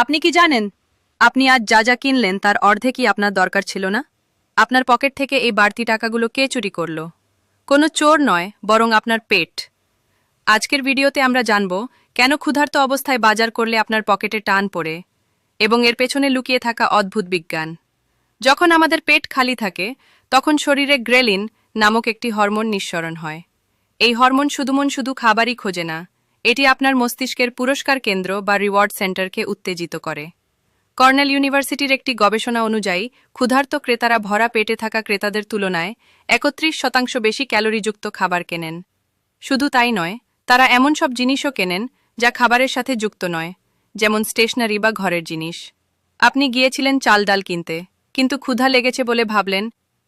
আপনি কি জানেন? আপনি আজ যা যা কিনলেন তার অর্ধেকই আপনার দরকার ছিল না? আপনার পকেট থেকে এই বাড়তি টাকাগুলো কে চুরি করল? কোনো চোর নয়, বরং আপনার পেট। আজকের ভিডিওতে আমরা জানব, কেন ক্ষুধার্ত অবস্থায় বাজার করলে আপনার পকেটে টান পড়ে এবং এর পেছনে লুকিয়ে থাকা অদ্ভুত বিজ্ঞান। যখন আমাদের পেট খালি থাকে, তখন শরীরে গ্রেলিন নামক একটি হরমোন নিঃসরণ হয়। এই হরমোন শুধুমন শুধু খাবারই খোঁজে না এটি আপনার মস্তিষ্কের পুরস্কার কেন্দ্র বা রিওয়ার্ড সেন্টারকে উত্তেজিত করে। কর্নেল ইউনিভার্সিটির একটি গবেষণা অনুযায়ী, ক্ষুধার্ত ক্রেতারা ভরা পেটে থাকা ক্রেতাদের তুলনায় একত্রিশ শতাংশ বেশি ক্যালোরিযুক্ত খাবার কেনেন। শুধু তাই নয়, তারা এমন সব জিনিসও কেনেন যা খাবারের সাথে যুক্ত নয়, যেমন স্টেশনারি বা ঘরের জিনিস। আপনি গিয়েছিলেন চাল ডাল কিনতে, কিন্তু ক্ষুধা লেগেছে বলে ভাবলেন,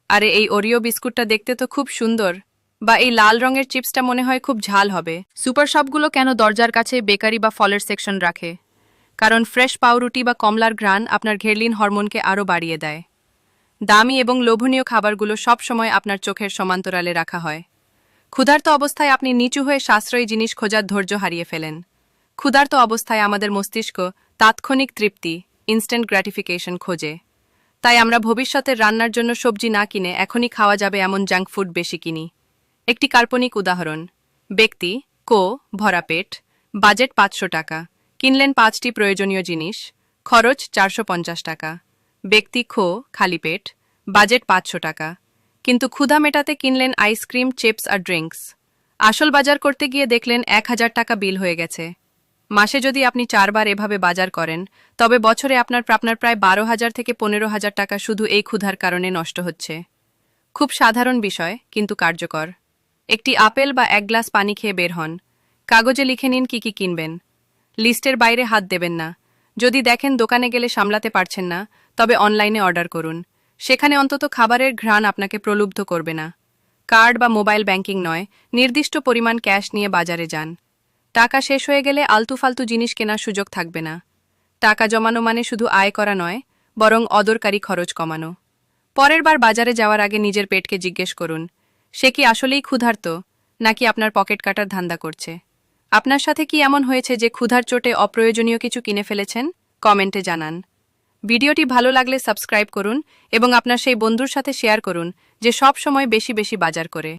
আরে, এই ওরিও বিস্কুটটা দেখতে তো খুব সুন্দর। বা এই লাল রঙের চিপসটা মনে হয় খুব ঝাল হবে। সুপার শপগুলো কেন দরজার কাছে বেকারি বা ফলের সেকশন রাখে? কারণ ফ্রেশ পাউরুটি বা কমলার ঘ্রাণ আপনার ঘেরলিন হরমোনকে আরও বাড়িয়ে দেয়। দামি এবং লোভনীয় খাবারগুলো সব সময় আপনার চোখের সমান্তরালে রাখা হয়। ক্ষুধার্ত অবস্থায় আপনি নিচু হয়ে সাশ্রয়ী জিনিস খোঁজার ধৈর্য হারিয়ে ফেলেন। ক্ষুধার্ত অবস্থায় আমাদের মস্তিষ্ক তাৎক্ষণিক তৃপ্তি ইনস্ট্যান্ট গ্র্যাটিফিকেশন খোঁজে। তাই আমরা ভবিষ্যতের রান্নার জন্য সবজি না কিনে এখনই খাওয়া যাবে এমন জাঙ্ক ফুড বেশি কিনি। একটি কাল্পনিক উদাহরণ। ব্যক্তি, কো ভরা পেট বাজেট পাঁচশো টাকা, কিনলেন পাঁচটি প্রয়োজনীয় জিনিস, খরচ চারশো পঞ্চাশ টাকা। ব্যক্তি, খো, খালি পেট, বাজেট পাঁচশো টাকা, কিন্তু ক্ষুধা মেটাতে কিনলেন আইসক্রিম, চিপস আর ড্রিঙ্কস। আসল বাজার করতে গিয়ে দেখলেন এক হাজার টাকা বিল হয়ে গেছে। মাসে যদি আপনি চারবার এভাবে বাজার করেন, তবে বছরে আপনার আপনার প্রায় বারো হাজার থেকে পনেরো হাজার টাকা শুধু এই ক্ষুধার কারণে নষ্ট হচ্ছে। খুব সাধারণ বিষয়, কিন্তু কার্যকর। একটি আপেল বা এক গ্লাস পানি খেয়ে বের হন। কাগজে লিখে নিন কি কি কিনবেন। লিস্টের বাইরে হাত দেবেন না। যদি দেখেন দোকানে গেলে সামলাতে পারছেন না, তবে অনলাইনে অর্ডার করুন। সেখানে অন্তত খাবারের ঘ্রাণ আপনাকে প্রলুব্ধ করবে না। কার্ড বা মোবাইল ব্যাংকিং নয়, নির্দিষ্ট পরিমাণ ক্যাশ নিয়ে বাজারে যান। টাকা শেষ হয়ে গেলে আলতু ফালতু জিনিস কেনার সুযোগ থাকবে না। টাকা জমানো মানে শুধু আয় করা নয়, বরং অদরকারি খরচ কমানো। পরের বার বাজারে যাওয়ার আগে নিজের পেটকে জিজ্ঞেস করুন সে কি আসলেই ক্ষুধার্ত, নাকি আপনার পকেট কাটার ধান্দা করছে? আপনার সাথে কি এমন হয়েছে যে ক্ষুধার চোটে অপ্রয়োজনীয় কিছু কিনে ফেলেছেন? কমেন্টে জানান। ভিডিওটি ভালো লাগলে সাবস্ক্রাইব করুন এবং আপনার সেই বন্ধুর সাথে শেয়ার করুন, যে সব সময় বেশি বেশি বাজার করে।